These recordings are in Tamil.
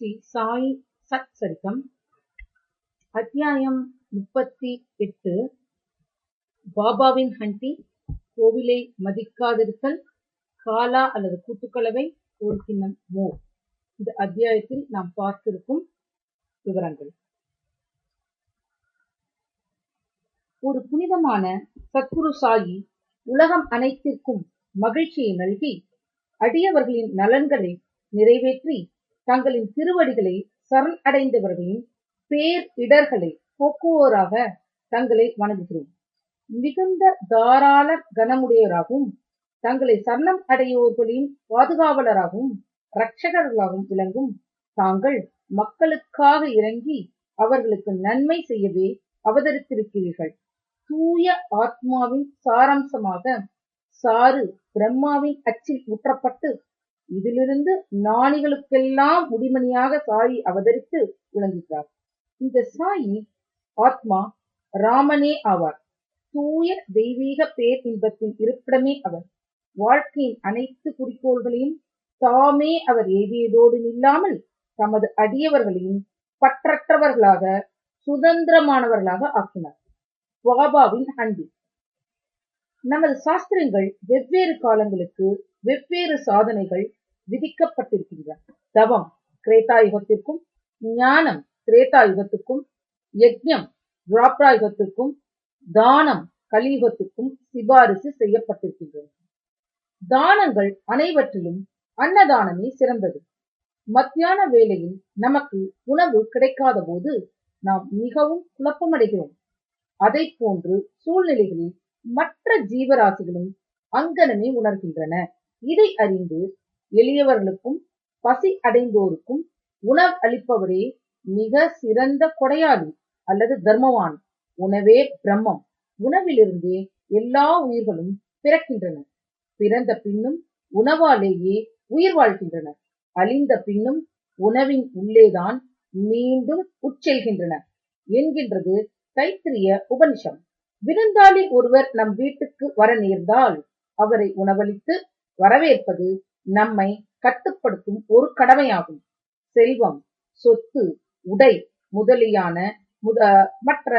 ஸ்ரீ சாயி சத் சரிதம் அத்தியாயம் முப்பத்தி எட்டு. பாபாவின் ஹண்டி கோவிலை மதிக்காதிருத்தல் காலா அல்லது கூட்டுக்கலவை ஒரு கிண்ணம் மோ. இந்த அத்தியாயத்தில் நாம் பார்த்திருக்கும் விவரங்கள். ஒரு புனிதமான சத்குரு சாயி உலகம் அனைத்திற்கும் மகிழ்ச்சியை நல்கி அடியவர்களின் நலன்களை நிறைவேற்றி தங்களின் திருவடிகளை சரண் அடைந்தவர்களின் பேர் இடர்களை போக்குவோராக தங்களை வணங்குகிறோம். மிகுந்த தாராள கனமுடையவராகவும் தங்களை சரணம் அடையோர்களின் பாதுகாவலராகவும் இரட்சகர்களாகவும் விளங்கும் தாங்கள் மக்களுக்காக இறங்கி அவர்களுக்கு நன்மை செய்யவே அவதரித்திருக்கிறீர்கள். தூய ஆத்மாவின் சாராம்சமாக சாறு பிரம்மாவின் அச்சில் ஊற்றப்பட்டு இதிலிருந்து ஞானிகளுக்கெல்லாம் முடிமணியாக சாயி அவதரித்து விளங்குகிறார். இந்த சாயி ஆத்மா ராமனே ஆவார். தூய தெய்வீக பேர் இன்பத்தின் இருப்பிடமே அவர். வாழ்க்கையின் அனைத்து குறிக்கோள்களையும் தாமே அவர் ஏவியதோடு இல்லாமல் தமது அடியவர்களையும் பற்றற்றவர்களாக சுதந்திரமானவர்களாக ஆக்கினார். பாபாவின் அன்பு. நமது சாஸ்திரங்கள் வெவ்வேறு காலங்களுக்கு வெவ்வேறு சாதனைகள் விதிக்கப்பட்டிருக்கின்றன. தவம் கிரேதா யுகத்திற்கும் ஞானம் திரேதா யுகத்துக்கும் யஜ்யம் துவாப்ரா யுகத்திற்கும் தானம் கலியுகத்துக்கும் சிபாரிசு செய்யப்பட்டிருக்கின்றன. தானங்கள் அனைவற்றிலும் அன்னதானமே சிறந்தது. மத்தியான வேளையில் நமக்கு உணவு கிடைக்காத போது நாம் மிகவும் குழப்பமடைகிறோம். அதை போன்று சூழ்நிலைகளில் மற்ற ஜீவராசிகளும் அங்கனமே உணர்கின்றன. இதை அறிந்து எளியவர்களுக்கும் பசி அடைந்தோருக்கும் உணவு அளிப்பவரே மிக சிறந்த கொடையாளி அல்லது தர்மவான். உணவே பிரம்மம். உணவிலிருந்தே எல்லா உயிர்களும் பிறக்கின்றன பிறந்த பின்னும் உணவாலேயே உயிர் வாழ்கின்றன அழிந்த பின்னும் உணவின் உள்ளேதான் மீண்டும் உட்செல்கின்றன என்கின்றது தைத்திரிய உபனிஷம். விருந்தாளி ஒருவர் நம் வீட்டுக்கு வர நேர்ந்தால் அவரை உணவளித்து வரவேற்பது நம்மை கட்டுப்படுத்தும் ஒரு கடமையாகும். செல்வம் சொத்து உடை முதலியான முத மற்ற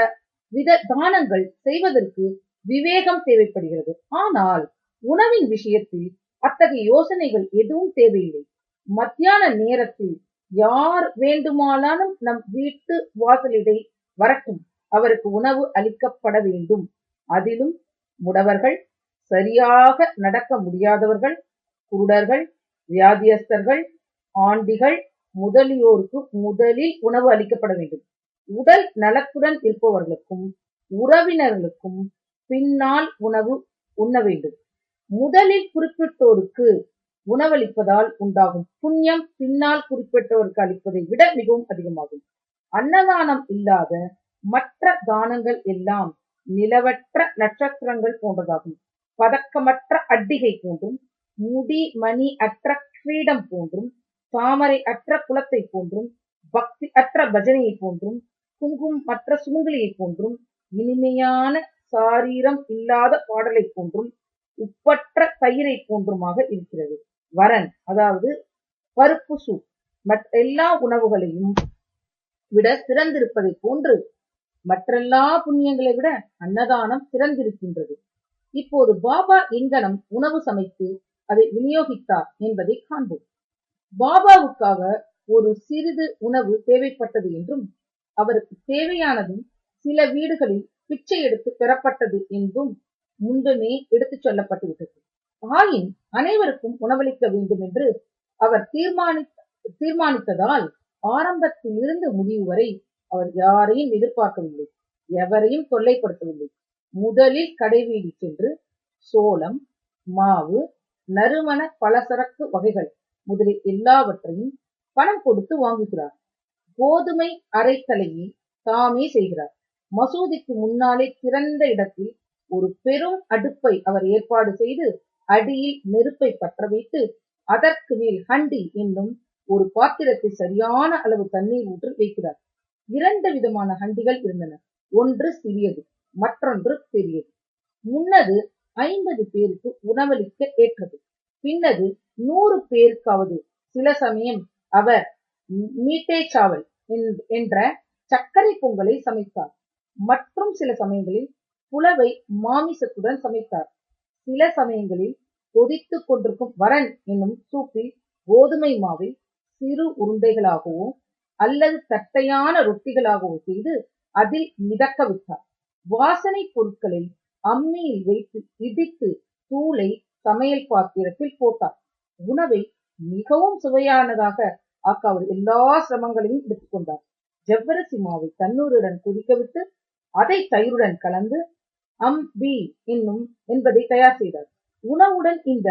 வித தானங்கள் செய்வதற்கு விவேகம் தேவைப்படுகிறது. ஆனால் உணவின் விஷயத்தில் அத்தகைய யோசனைகள் எதுவும் தேவையில்லை. மத்தியான நேரத்தில் யார் வேண்டுமானாலும் நம் வீட்டு வாசலிடை வரட்டும். அவருக்கு உணவு அளிக்கப்பட வேண்டும். அதிலும் முடவர்கள் சரியாக நடக்க முடியாதவர்கள் குருடர்கள் வியாதியஸ்தர்கள் ஆண்டிகள் முதலியோருக்கு முதலில் உணவு அளிக்கப்பட வேண்டும். உடல் நலத்துடன் இருப்பவர்களுக்கும் உறவினர்களுக்கும் பின்னால் உணவு உண்ண வேண்டும். முதலில் குறிப்பிட்டோருக்கு உணவளிப்பதால் உண்டாகும் புண்ணியம் பின்னால் குறிப்பிட்டவருக்கு அளிப்பதை விட மிகவும் அதிகமாகும். அன்னதானம் இல்லாத மற்ற தானங்கள் எல்லாம் நிலவற்ற நட்சத்திரங்கள் போன்றதாகும். பதக்கமற்ற அட்டிகை போன்றும் முடி மணி அற்ற கிரீடம் போன்றும் தாமரை அற்ற குலத்தை போன்றும் பக்தி அற்ற பஜனையை போன்றும் குங்கும் மற்ற சுமங்கலியை போன்றும் இனிமையான சாரீரம் இல்லாத பாடலை போன்றும் உப்பற்ற தயிரை போன்றுமாக இருக்கிறது. வரன் அதாவது பருப்பு சூப் மற்ற எல்லா உணவுகளையும் விட சிறந்திருப்பதை போன்று மற்றெல்லா புண்ணியங்களை விட அன்னதானம் சிறந்திருக்கின்றது. இப்போது பாபா எங்கனம் உணவு சமைத்து அதை விநியோகித்தார் என்பதை காண்போம். பாபாவுக்காக ஒரு சிறிது உணவு தேவைப்பட்டது என்றும் அவருக்கு தேவையானதும் சில வீடுகளில் பிச்சை எடுத்து பெறப்பட்டது என்றும் முன்பமே எடுத்துச் சொல்லப்பட்டுவிட்டது. ஆயின் அனைவருக்கும் உணவளிக்க வேண்டும் என்று அவர் தீர்மானி தீர்மானித்ததால் ஆரம்பத்தில் இருந்து முடிவு வரை அவர் யாரையும் எதிர்பார்க்கவில்லை எவரையும் தொல்லைப்படுத்தவில்லை. முதலில் கடைவீதி சென்று சோளம் மாவு நறுமண பலசரக்கு வகைகள். முதலில் எல்லாவற்றையும் பணம் கொடுத்து வாங்குகிறார். கோதுமை அரைத்தலையை தாமே செய்கிறார். மசூதிக்கு முன்னாலே திறந்த இடத்தில் ஒரு பெரும் அடுப்பை அவர் ஏற்பாடு செய்து அடியில் நெருப்பை பற்ற வைத்து அதற்கு மேல் ஹண்டி என்னும் ஒரு பாத்திரத்தை சரியான அளவு தண்ணீர் ஊற்றி வைக்கிறார். இரண்டு விதமான ஹண்டிகள் இருந்தன. ஒன்று சிறியது மற்றொன்று பெரியது. முன்னது ஐம்பது பேருக்கு உணவளிக்க ஏற்றது. பின்னது நூறு பேருக்காவது. சில சமயம் அவர் மீட்டே சாவல் என்ற சர்க்கரை பொங்கலை சமைத்தார். மற்றும் சில சமயங்களில் புலவை மாமிசத்துடன் சமைத்தார். சில சமயங்களில் கொதித்துக் கொண்டிருக்கும் வரன் என்னும் சூப்பில் கோதுமை மாவில் சிறு உருண்டைகளாகவோ அல்லது தட்டையான ரொட்டிகளாகவோ செய்து அதில் மிதக்க விட்டார். வாசனை பொருட்களை அம்மியில் வைத்து இடித்து தூளை சமையல் பாத்திரத்தில் போட்டார். உணவை மிகவும் சுவையானதாக ஆக்க அவர் எல்லா சிரமங்களையும் எடுத்துக்கொண்டார் ஜவ்வரசி மாவை தண்ணூருடன் கொதிக்கவிட்டு அதை தயிருடன் கலந்து அம் பி என்னும் என்பதை தயார் செய்தார். உணவுடன் இந்த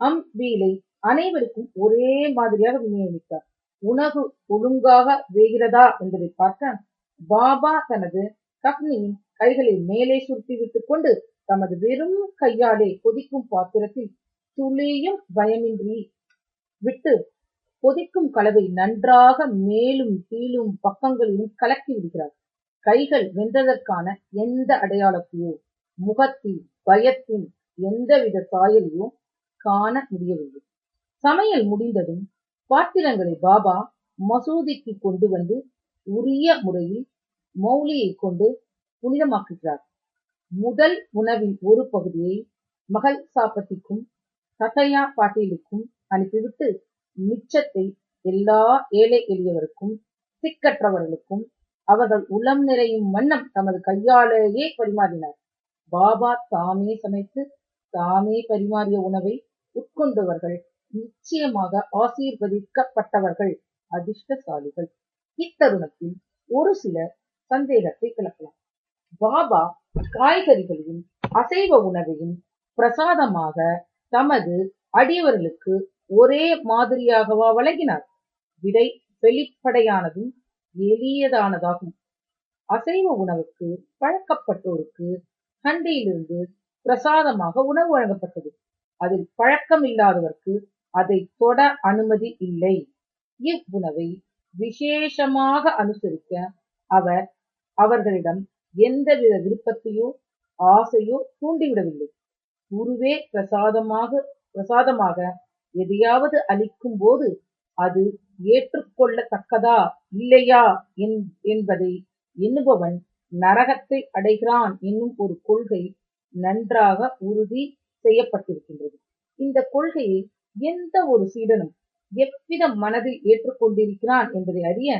அம் பீலை அனைவருக்கும் ஒரே மாதிரியாக விநியோகித்தார். உணவு ஒழுங்காக வேகிறதா என்பதை பார்க்க பாபா தனது கக்னியின் கைகளை மேலே சுருட்டி விட்டுக் கொண்டு தமது வெறும் கையாலே கொதிக்கும் பாத்திரத்தில் துளியும் பயமின்றி விட்டு கொதிக்கும் கலவை நன்றாக மேலும் கீழும் பக்கங்களிலும் கலக்கி விடுகிறார். கைகள் வென்றதற்கான எந்த அடையாளத்தையோ முகத்தில் பயத்தின் எந்தவித சாயலையோ காண முடியவில்லை. சமையல் முடிந்ததும் பாத்திரங்களை பாபா மசூதிக்கு கொண்டு வந்து உரிய முறையில் மௌலியை கொண்டு புனிதமாக்குகிறார். முதல் உணவின் ஒரு பகுதியை மகள் சாப்பத்திக்கும் சதையா பாட்டீலுக்கும் அனுப்பிவிட்டு மிச்சத்தை எல்லா ஏழை எளியவருக்கும் சிக்கற்றவர்களுக்கும் அவர்கள் உளம் நிறையும் வண்ணம் தமது கையாலேயே பரிமாறினார். பாபா தாமே சமைத்து தாமே பரிமாறிய உணவை உட்கொண்டவர்கள் நிச்சயமாக ஆசீர்வதிக்கப்பட்டவர்கள் அதிர்ஷ்டசாலிகள். இத்தருணத்தில் ஒரு சிலர் சந்தேகத்தை கிளப்பலாம். பாபா காய்கறிகளையும் அசைவ உணவையும் பிரசாதமாக தமது அடியவர்களுக்கு ஒரே மாதிரியாகவா வழங்கினார். விடை வெளிப்படையானதும் எளியதானதாகும். அசைவ உணவுக்கு பழக்கப்பட்டோருக்கு ஹண்டியிலிருந்து பிரசாதமாக உணவு வழங்கப்பட்டது. அதில் பழக்கம் இல்லாதவர்க்கு அதை தொட அனுமதி இல்லை. இவ்வுணவை விசேஷமாக அனுசரிக்க அவர் அவர்களிடம் எந்தவித விருப்பத்தையோ ஆசையோ தூண்டிவிடவில்லை. குருவே பிரசாதமாக பிரசாதமாக எதையாவது அளிக்கும் போது அது ஏற்றுக்கொள்ளத்தக்கதா இல்லையா என்பதை எண்ணுபவன் நரகத்தை அடைகிறான் என்னும் ஒரு கொள்கை நன்றாக உறுதி செய்யப்பட்டிருக்கின்றது. இந்த கொள்கையை எந்த ஒரு சீடனும் எவ்வித மனதில் ஏற்றுக்கொண்டிருக்கிறான் என்பதை அறிய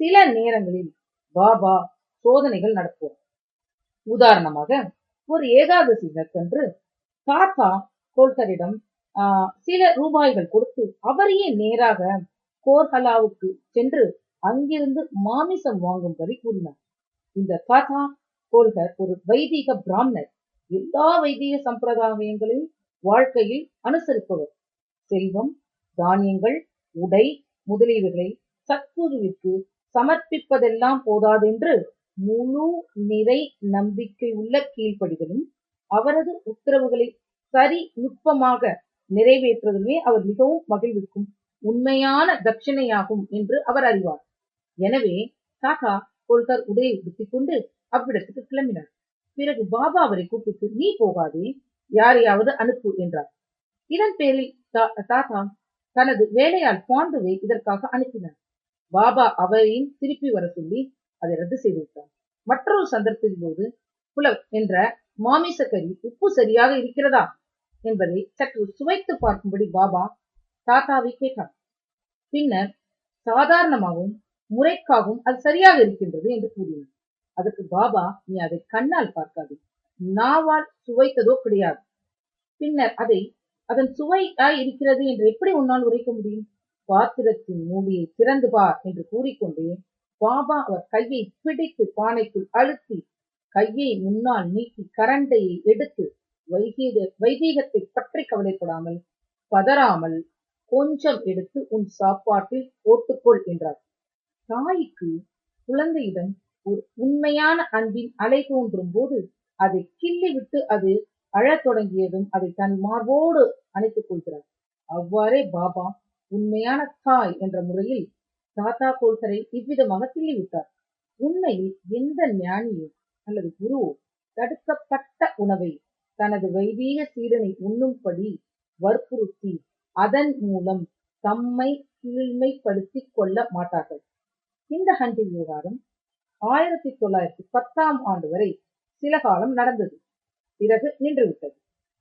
சில நேரங்களில் பாபா சோதனைகள் நடத்துவார் உதாரணமாக ஒரு ஏகாதசி கன்று தாத்தா கோல்கரிடம் சில ரூபாய்கள் கொடுத்து அவரையே நேராக கோர்ஹலாவுக்கு சென்று அங்கிருந்து மாமிசம் வாங்கும்படி கூறினார். இந்த தாத்தா கோல்கர் ஒரு வைதிக பிராமணர். எல்லா வைதிக சம்பிரதாயங்களையும் வாழ்க்கையில் அனுசரிப்பவர். செல்வம் தானியங்கள் உடை முதலீடுகளை சத்குருவிற்கு சமர்ப்பிப்பதெல்லாம் போதாதென்று முழு நிறை நம்பிக்கை உள்ள கீழ்ப்படிதலும் அவரது உத்தரவுகளை சரி நுட்பமாக நிறைவேற்றுவதுமே அவர் மிகவும் மகிழ்விக்கும் உண்மையான தட்சிணையாகும் என்று அவர் அறிவார். எனவே சாகா கொள்கர் உடையை உடுத்திக் கொண்டு அவ்விடத்துக்கு கிளம்பினார். பிறகு பாபா அவரை கூப்பிட்டு நீ போகாதே யாரையாவது அனுப்பு என்றார். இதன் பேரில் தாத்தா தனது வேலையால் பாண்டுவை இதற்காக அனுப்பினார். பாபா அவரையும் திருப்பி வர சொல்லி அதை ரத்து செய்து விட்டார். மற்றொரு சந்தர்ப்பத்தின் போது புலவ் என்ற மாமிச கறி உப்பு சரியாக இருக்கிறதா என்பதை சற்று சுவைத்து பார்க்கும்படி பாபா தாத்தாவை கேட்டார். பின்னர் சாதாரணமாகவும் முறைக்காகவும் அது சரியாக இருக்கின்றது என்று கூறினார். அதற்கு பாபா நீ அதை கண்ணால் பார்க்காது. நாவால் சுவைத்ததோ கிடையாது. பின்னர் அதை அதன் சுவையாய் இருக்கிறது என்று எப்படி உன்னால் உரைக்க முடியும்? பாத்திரத்தின் மூடியை திறந்து பார் என்று கூறிக்கொண்டே பாபா அவர் கையை பிடித்து பானைக்குள் அழுத்தி கையை முன்னால் நீக்கி கரண்டையை எடுத்து வைகீத வைதீகத்தை பற்றி கவலைப்படாமல் பதறாமல் கொஞ்சம் எடுத்து உன் சாப்பாட்டில் போட்டுக்கொள் என்றார். தாய்க்கு குழந்தையிடம் ஒரு உண்மையான அன்பின் அலை தோன்றும் போது அதை கிள்ளி விட்டு அது அழத் தொடங்கியதும் அதை தன் மார்போடு அணைத்துக் கொள்கிறார். அவ்வாறே பாபா உண்மையான தாய் என்ற முறையில் தாத்தா கோல்கரை இவ்விதமாக கிள்ளிவிட்டார் உண்மையில் எந்த ஞானியோ அல்லது குருவோ தடுக்கப்பட்ட உணவை தனது வைதீக சீடனை உண்ணும்படி வற்புறுத்தி அதன் மூலம் தம்மை கீழ்மைப்படுத்திக் கொள்ள மாட்டார்கள். இந்த ஹண்டில் விவகாரம் ஆயிரத்தி தொள்ளாயிரத்தி பத்தாம் ஆண்டு வரை சில காலம் நடந்தது. பிறகு நின்றுவிட்டது.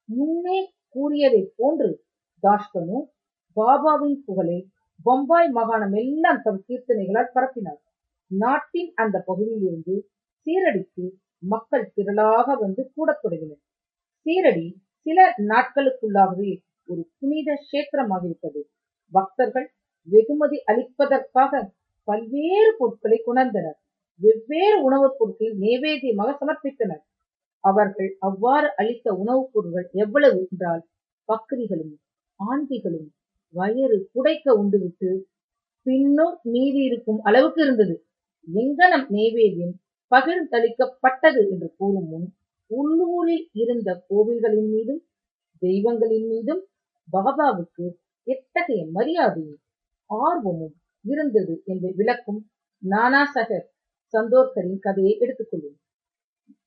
முன்னே கூறியதைப் போன்று தாஷ்கனு பாபாவின் புகழை பம்பாய் மாகாணம் எல்லாம் தம் கீர்த்தனைகளால் பரப்பினார். நாட்டின் அந்த பகுதியிலிருந்து சீரடிக்கு மக்கள் திரளாக வந்து கூடத் தொடங்கினர் சீரடி சில நாட்களுக்குள்ளாகவே ஒரு புனித கஷேத்திரமாகிவிட்டது. பக்தர்கள் வெகுமதி அளிப்பதற்காக பல்வேறு பொருட்களை கொணர்ந்தனர். வெவ்வேறு உணவுப் பொருட்களை நைவேத்தியமாக சமர்ப்பித்தனர். அவர்கள் அவ்வாறு அளித்த உணவுப் பொருட்கள் எவ்வளவு என்றால் பக்ரிகளும் ஆண்டிகளும் வயிறு குடைக்க உண்டுவிட்டு பின்னும் மீதி இருக்கும் அளவுக்கு இருந்தது. எங்கனம் நேவேதியம் பகிர்ந்தளிக்கப்பட்டது என்று கூறும் முன் உள்ளூரில் இருந்த கோவில்களின் மீதும் தெய்வங்களின் மீதும் பாபாவுக்கு எத்தகைய மரியாதையும் ஆர்வமும் இருந்தது என்று விளக்கும் நானாசகர் சந்தோர்கரின் கதையை எடுத்துக்கொள்ளும்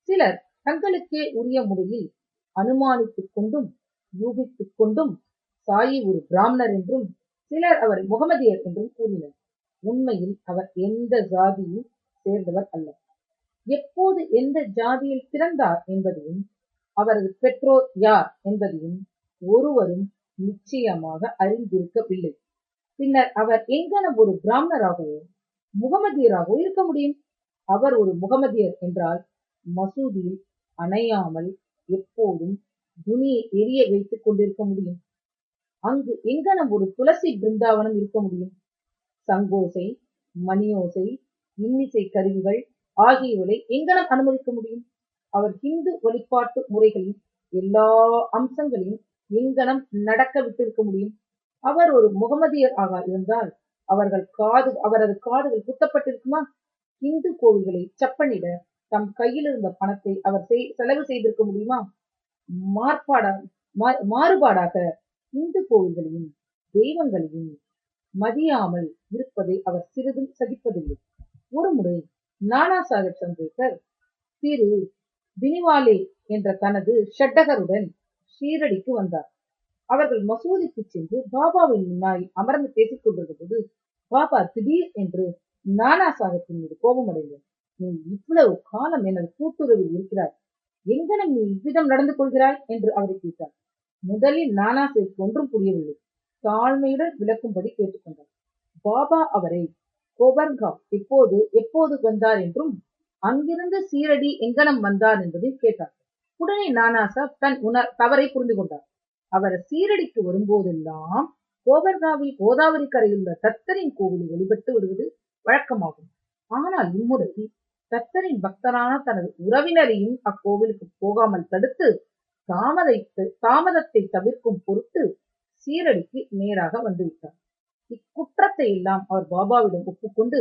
சிலர் தங்களுக்கே உரிய முறையில் அனுமானித்துக் கொண்டும் யூகித்துக் கொண்டும் சாயி ஒரு பிராமணர் என்றும் சிலர் அவர் முகமதியர் என்றும் கூறினர். உண்மையில் அவர் எந்த ஜாதியும் சேர்ந்தவர் அல்ல. எப்போது எந்த ஜாதியில் பிறந்தார் என்பதையும் அவரது பெற்றோர் யார் என்பதையும் ஒருவரும் நிச்சயமாக அறிந்திருக்கவில்லை. பின்னர் அவர் எங்கனம் ஒரு பிராமணராகவோ முகமதியராகவோ இருக்க முடியும்? அவர் ஒரு முகமதியர் என்றால் மசூதியில் அணையாமல் எப்போதும் துணியை எரிய வைத்துக் கொண்டிருக்க முடியும். அங்கு எங்கனம் ஒரு துளசி பிருந்தாவனம் இருக்க முடியும்? சங்கோசை மணியோசை இன்னிசை கருவிகள் ஆகியவை எங்கனம் அனுமதிக்க முடியும்? அவர் ஹிந்து வழிபாட்டு முறைகளின் எல்லா அம்சங்களையும் எங்கனம் நடக்க விட்டிருக்க முடியும்? அவர் ஒரு முகமதியர் ஆக இருந்தால் அவர்கள் காது அவரது காதுகள் குத்தப்பட்டிருக்குமா? இந்து கோவில்களை செப்பனிட தம் கையில் இருந்த பணத்தை அவர் செய்- செலவு செய்திருக்க முடியுமா? மார்பாடா மா- மாறுபாடாக இந்து கோவில்களையும் தெய்வங்களையும் மதியாமல் இருப்பதை அவர் சிறிதும் சகிப்பதில்லை. ஒருமுறை நானா சாஹிப் சந்திரேகர் திரு பினிவாலே என்ற தனது ஷட்டகருடன் ஷீரடிக்கு வந்தார். அவர்கள் மசூதிக்கு சென்று பாபாவின் முன்னால் அமர்ந்து பேசிக் கொண்டிருந்த போது பாபா திடீர் என்று நானா சாஹிப்பின் மீது கோபமடைந்தார். நீ இவ்வளவு காலம் எனது கூட்டுறவில் இருக்கிறாய். எங்கனம் நீ இவ்விதம் நடந்து கொள்கிறாய்? என்று அவரை கேட்டார். முதலில் நானா ஒன்றும் புரியவில்லை. தாழ்மையுடன் விளக்கும்படி கேட்டுக்கொண்டார் பாபா அவரை கோபர்கா எப்போது எப்போது வந்தார் என்றும் அங்கிருந்து சீரடி எங்கனம் வந்தார் என்பதையும் கேட்டார். உடனே நானா தன் உணர் தவறை புரிந்து கொண்டார். அவர் சீரடிக்கு வரும்போதெல்லாம் கோபர்காவில் கோதாவரி கரையில் உள்ள தத்தரின் கோவில் வழிபட்டு வருவது வழக்கமாகும். ஆனால் இம்முறை தத்தரின் பக்தரான தனது உறவினரையும் அக்கோவிலுக்கு போகாமல் தடுத்து தாமதத்தை தாமதத்தை தவிர்க்கும் பொருட்டு சீரடிக்கு நேராக வந்துவிட்டார். இக்குற்றத்தை எல்லாம் அவர் பாபாவிடம் ஒப்புக்கொண்டு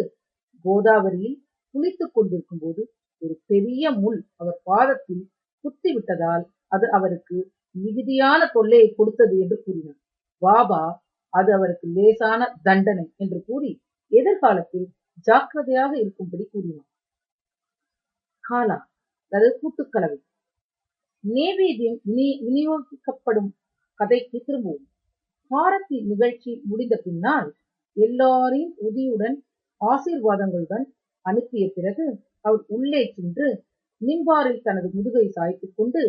கோதாவரியில் குளித்துக் கொண்டிருக்கும் போது ஒரு பெரிய முள் அவர் பாதத்தில் குத்தி விட்டதால் அது அவருக்கு மிகுதியான தொல்லையை கொடுத்தது என்று கூறினார். பாபா அது அவருக்கு லேசான தண்டனை என்று கூறி எதிர்காலத்தில் ஜாக்கிரதையாக இருக்கும்படி கூறினார். காலா அதாவது கூட்டுக்கலவை. நேவேதியம் விநியோகிக்கப்படும் கதைக்கு திரும்புவோம். பாரதி நிகழ்ச்சி முடிந்த பின்னால் எல்லாரையும் உதியுடன் ஆசீர்வாதங்களுடன் அனுப்பிய பிறகு அவர் உள்ளே சென்று நிம்பாரில் தனது முதுகை சாய்த்துக் கொண்டு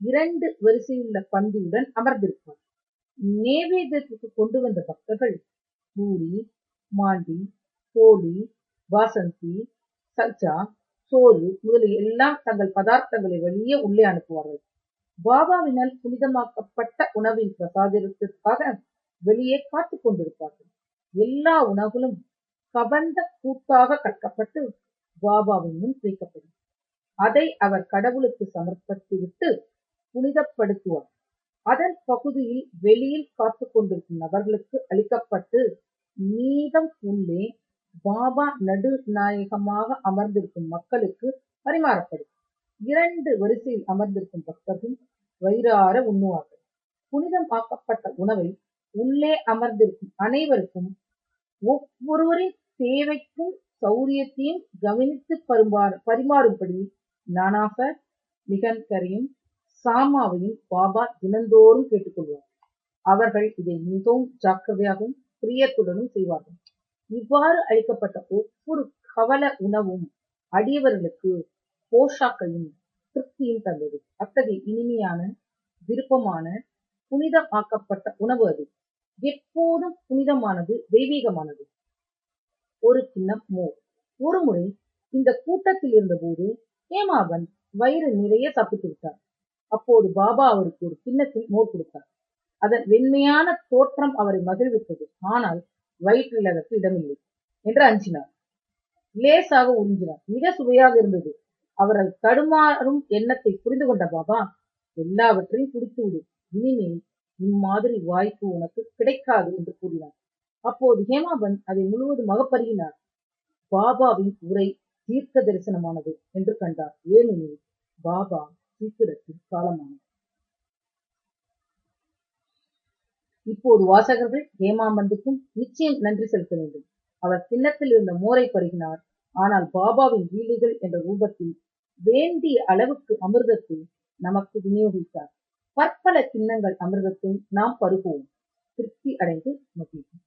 இரண்டு வரிசையுள்ள பந்தியுடன் அமர்ந்திருப்பார். நேவேதத்துக்கு கொண்டு வந்த பக்தர்கள் பூரி மாண்டி போலி வாசந்தி சஜா சோறு முதலிய எல்லாம் தங்கள் பதார்த்தங்களை வெளியே உள்ளே அனுப்புவார்கள். பாபாவினால் புனிதமாக்கப்பட்ட உணவின் பிரசாதத்திற்காக வெளியே காத்துக் கொண்டிருப்பார்கள். எல்லா உணவுகளும் கபந்த கூட்டாக கட்டப்பட்டு பாபாவின் முன் வைக்கப்படும். அதை அவர் கடவுளுக்கு சமர்ப்பித்துவிட்டு புனிதப்படுத்துவார். அதன் பகுதியில் வெளியில் காத்துக் கொண்டிருக்கும் நபர்களுக்கு அளிக்கப்பட்டு மீதம் உள்ளே பாபா நடுநாயகமாக அமர்ந்திருக்கும் மக்களுக்கு பரிமாறப்படும். இரண்டு வரிசையில் அமர்ந்திருக்கும் பக்தர்கள் வயிறார உண்ணுவார்கள். புனிதம் ஆக்கப்பட்ட உணவை உள்ளே அமர்ந்திருக்கும் அனைவருக்கும் ஒவ்வொருவரின் தேவைக்கும் சௌரியத்தையும் கவனித்து பரிமாறு பரிமாறும்படி நானாக நிகன்கரையும் சாமாவையும் பாபா தினந்தோறும் கேட்டுக்கொள்வார். அவர்கள் இதை மிகவும் ஜாக்கிரதையாகவும் பிரியத்துடனும் செய்வார்கள். இவ்வாறு அளிக்கப்பட்ட ஒவ்வொரு கவல உணவும் அடியவர்களுக்கு போஷாக்கையும் திருப்தியும் தந்தது. அத்தகைய இனிமையான விருப்பமான புனிதமாக்கப்பட்ட உணவு அது. எப்போதும் புனிதமானது தெய்வீகமானது. ஒரு கிண்ணம் மோர். ஒரு முறை இந்த கூட்டத்தில் இருந்தபோது ஹேமாபன் வயிறு நிறைய சாப்பிட்டு விட்டார் அப்போது பாபா அவருக்கு ஒரு கிண்ணத்தில் மோர் கொடுத்தார். அதன் வெண்மையான தோற்றம் அவரை மகிழ்வித்தது. ஆனால் வயிற்றில் அதற்கு இடமில்லை என்று அஞ்சினார். லேசாக உறிஞ்சினார். மிக சுவையாக இருந்தது. அவர்கள் தடுமாறும் எண்ணத்தை புரிந்து கொண்ட பாபா எல்லாவற்றையும் குடித்து விடு. இனிமேல் இம்மாதிரி வாய்ப்பு உனக்கு கிடைக்காது என்று கூறினார். அப்போது ஹேமாபன் அதை முழுவதுமாக பருகினார் பாபாவின் உரை தீர்க்க தரிசனமானது என்று கண்டார். ஏனெனில் பாபா சீக்கிரத்தில் காலமானார். இப்போது வாசகர்கள் ஹேமாமந்துக்கும் நிச்சயம் நன்றி செலுத்த வேண்டும். அவர் கிண்ணத்தில் இருந்த மோரை பருகினார். ஆனால் பாபாவின் லீலைகள் என்ற ரூபத்தில் வேண்டிய அளவுக்கு அமிர்தத்தை நமக்கு விநியோகித்தார். பற்பல கிண்ணங்கள் அமிர்தத்தை நாம் பருகுவோம். திருப்தி அடைந்து மகிழ்வோம்